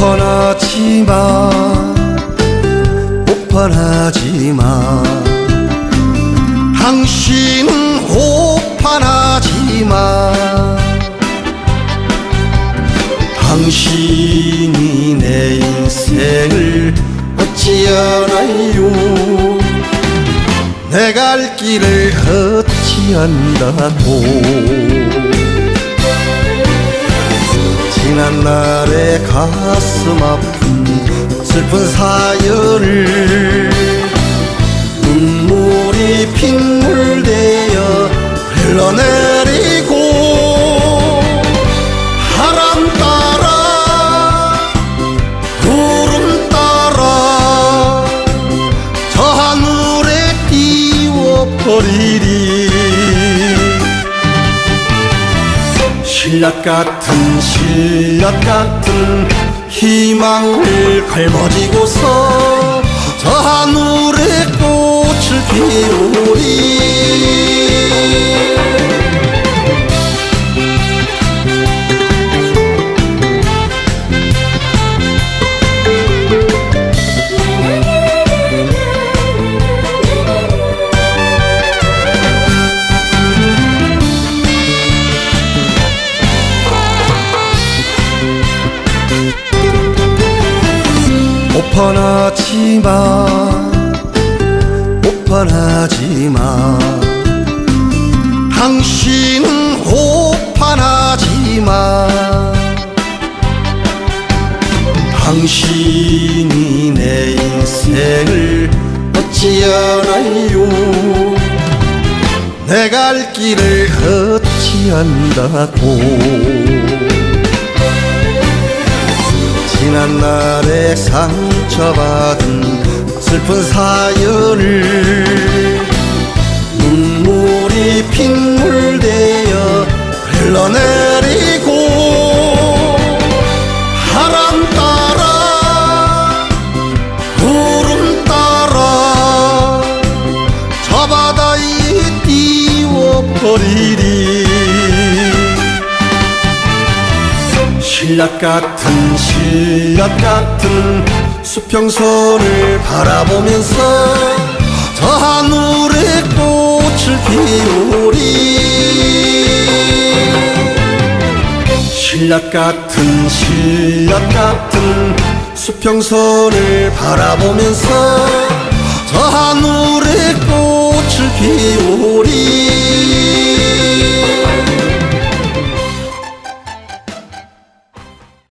오판하지마 오판하지마 당신은 오판하지마 당신이 내 인생을 어찌하나요. 내가 할 길을 걷지 않다고. 지난 날의 가슴 아픈 슬픈 사연을 눈물이 빗물 되어 흘러내리고 바람 따라 구름 따라 저 하늘에 띄워버리리 신라 같은 신라 같은 희망을 걸머지고서 저 하늘에 꽃을 피우리 오판하지마 오판하지마 당신은 오판하지마 당신이 내 인생을 어찌하나요. 내 갈 길을 어찌한다고 지난날의 상처받은 슬픈 사연을 눈물이 빗물되어 흘러내리고 바람 따라 구름 따라 저 바다에 띄워버리리 신라 같은 신라 같은 수평선을 바라보면서 저 하늘에 꽃을 피우리. 신라 같은 신라 같은 수평선을 바라보면서 저 하늘에 꽃을 피우리